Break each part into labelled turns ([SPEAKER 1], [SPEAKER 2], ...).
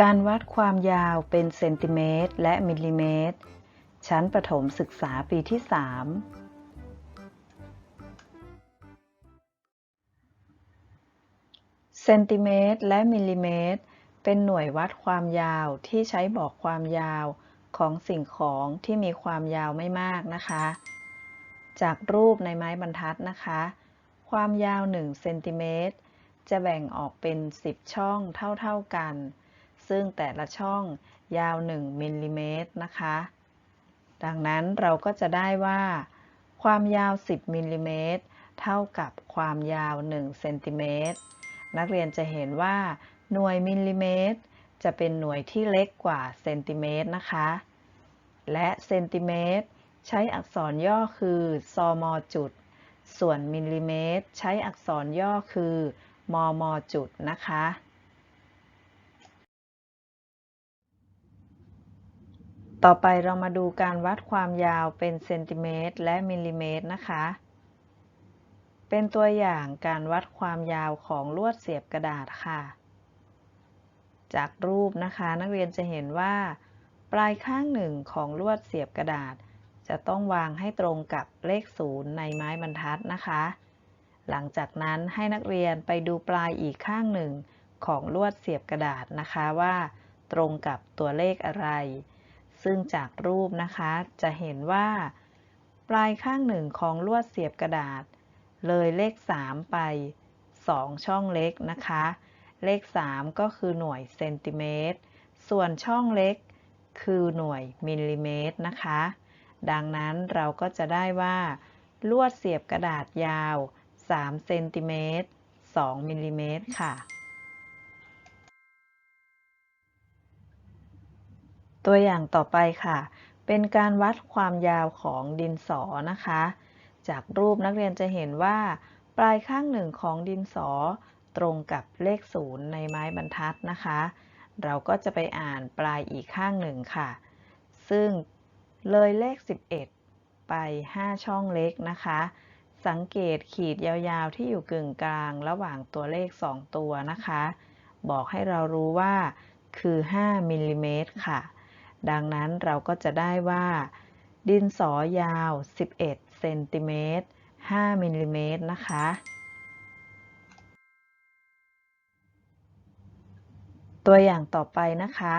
[SPEAKER 1] การวัดความยาวเป็นเซนติเมตรและมิลลิเมตร ชั้นประถมศึกษาปีที่ 3 เซนติเมตรและมิลลิเมตร เป็นหน่วยวัดความยาวที่ใช้บอกความยาวของสิ่งของที่มีความยาวไม่มากนะคะ จากรูปในไม้บรรทัดนะคะ ความยาว1เซนติเมตรจะแบ่งออกเป็น 10 ช่องเท่า ๆกัน ซึ่งแต่ละช่องยาว 1มิลลิเมตรนะคะ ดังนั้นเราก็จะได้ว่า ความยาว 10มิลลิเมตรเท่ากับความยาว 1 เซนติเมตร นักเรียนจะเห็นว่า หน่วยมิลลิเมตร จะเป็นหน่วยที่เล็กกว่าเซนติเมตรนะคะ และเซนติเมตร ใช้อักษรย่อคือซมจุด ส่วนมิลลิเมตร ใช้อักษรย่อคือมมจุดนะคะ ต่อไปเรามาดูการวัดความยาวเป็นเซนติเมตรและมิลลิเมตรนะคะ เป็นตัวอย่างการวัดความยาวของลวดเสียบกระดาษค่ะ จากรูปนะคะนักเรียนจะเห็นว่า ปลายข้างหนึ่งของลวดเสียบกระดาษ จะต้องวางให้ตรงกับเลขศูนย์ในไม้บรรทัดนะคะ หลังจากนั้นให้นักเรียนไปดูปลายอีกข้างหนึ่งของลวดเสียบกระดาษนะคะว่า ตรงกับตัวเลขอะไร ซึ่งจากรูปนะคะ จะเห็นว่า ปลายข้างหนึ่งของลวดเสียบกระดาษ เลยเลข 3 ไป 2 ช่องเล็กนะคะ เลข 3 ก็คือหน่วยเซนติเมตร ส่วนช่องเล็กคือหน่วยมิลลิเมตรนะคะ ดังนั้นเราก็จะได้ว่า ลวดเสียบกระดาษยาว3เซนติเมตร2มิลลิเมตรค่ะ ตัวอย่างต่อไปค่ะ เป็นการวัดความยาวของดินสอนะคะ จากรูปนักเรียนจะเห็นว่า ปลายข้างหนึ่งของดินสอ ตรงกับเลขศูนย์ในไม้บรรทัดนะคะ เราก็จะไปอ่านปลายอีกข้างหนึ่งค่ะ ซึ่งเลยเลข 11 ไป 5 ช่องเล็กนะคะ สังเกตขีดยาวๆที่อยู่กึ่งกลางระหว่างตัวเลข 2 ตัวนะคะ บอกให้เรารู้ว่าคือ 5มิลลิเมตรค่ะ ดังนั้นเราก็จะได้ว่า ดินสอยาว 11เซนติเมตร5มิลลิเมตรนะคะ ตัวอย่างต่อไปนะคะ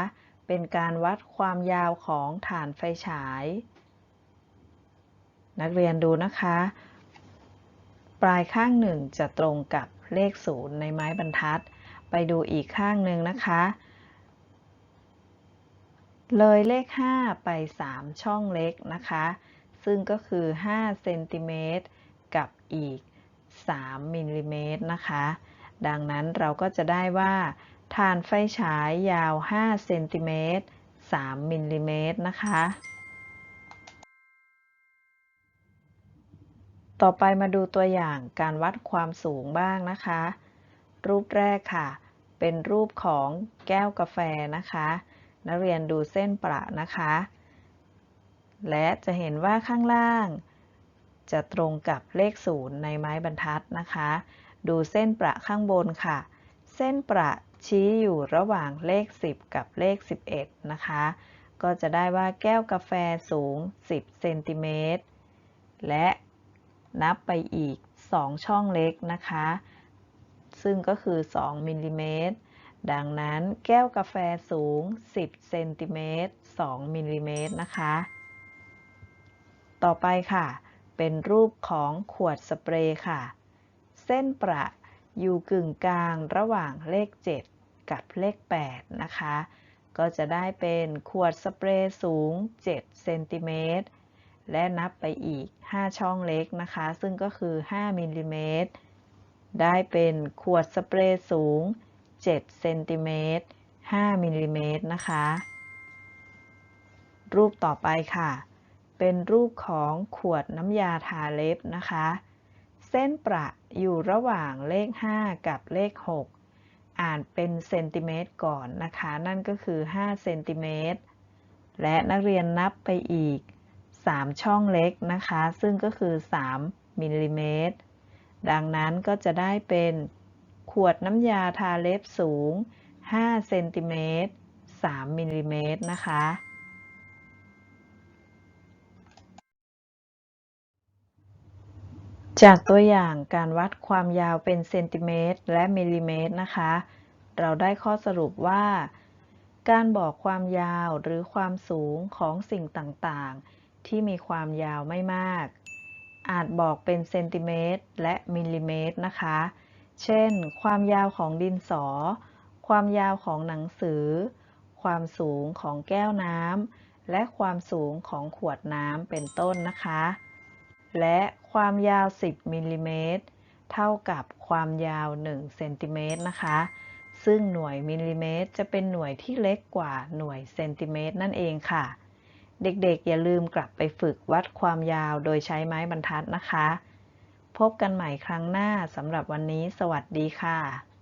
[SPEAKER 1] เป็นการวัดความยาวของฐานไฟฉาย นักเรียนดูนะคะ ปลายข้างหนึ่งจะตรงกับเลขศูนย์ในไม้บรรทัด ไปดูอีกข้างหนึ่งนะคะ เลยเลข 5 ไป 3 ช่องเล็กนะคะ ซึ่งก็คือ5เซนติเมตรกับอีก 3มิลลิเมตรนะคะ ดังนั้นเราก็จะได้ว่าฐานไฟฉายยาว 5 เซนติเมตร 3 มิลลิเมตรนะคะ ต่อไปมาดูตัวอย่างการวัดความสูงบ้างนะคะ รูปแรกค่ะ เป็นรูปของแก้วกาแฟนะคะ นักเรียนดูเส้นประนะคะ และจะเห็นว่าข้างล่าง จะตรงกับเลขศูนย์ในไม้บรรทัดนะคะ ดูเส้นประข้างบนค่ะ เส้นประชี้อยู่ระหว่างเลข 10 กับเลข 11 นะคะ ก็จะได้ว่าแก้วกาแฟสูง 10 เซนติเมตร และนับไปอีก 2 ช่องเล็กนะคะ ซึ่งก็คือ 2 มิลลิเมตร ดังนั้นแก้วกาแฟสูง 10 เซนติเมตร 2 มิลลิเมตรนะคะ ต่อไปค่ะ เป็นรูปของขวดสเปรย์ค่ะ เส้นประอยู่กึ่งกลางระหว่างเลข 7 กับเลข 8 นะคะ ก็จะได้เป็นขวดสเปรย์สูง 7 เซนติเมตร และนับไปอีก 5 ช่องเล็กนะคะ ซึ่งก็คือ 5 มิลลิเมตร ได้เป็นขวดสเปรย์สูง 7เซนติเมตร5มิลลิเมตรนะคะ รูปต่อไปค่ะ เป็นรูปของขวดน้ำยาทาเล็บนะคะ เส้นประอยู่ระหว่างเลข 5 กับเลข 6 อ่านเป็นเซนติเมตรก่อนนะคะ นั่นก็คือ5เซนติเมตรและนักเรียนนับไปอีก 3 ช่องเล็กนะคะ ซึ่งก็คือ 3มิลลิเมตรดังนั้นก็จะได้เป็น ขวดน้ำยาทาเล็บสูง 5 เซนติเมตร 3 มิลลิเมตรนะคะ จากตัวอย่างการวัดความยาวเป็นเซนติเมตรและมิลลิเมตรนะคะ เราได้ข้อสรุปว่า การบอกความยาวหรือความสูงของสิ่งต่างๆ ที่มีความยาวไม่มาก อาจบอกเป็นเซนติเมตรและมิลลิเมตรนะคะ เช่น ความยาวของดินสอ ความยาวของหนังสือ ความสูงของแก้วน้ำ และความสูงของขวดน้ำ เป็นต้นนะคะ และความยาว 10มิลลิเมตรเท่ากับความยาว 1 เซนติเมตรนะคะ ซึ่งหน่วยมิลลิเมตร จะเป็นหน่วยที่เล็กกว่าหน่วยเซนติเมตรนั่นเองค่ะ เด็กๆ อย่าลืมกลับไปฝึกวัดความยาวโดยใช้ไม้บรรทัดนะคะ พบกันใหม่ครั้งหน้าสำหรับวันนี้ สวัสดีค่ะ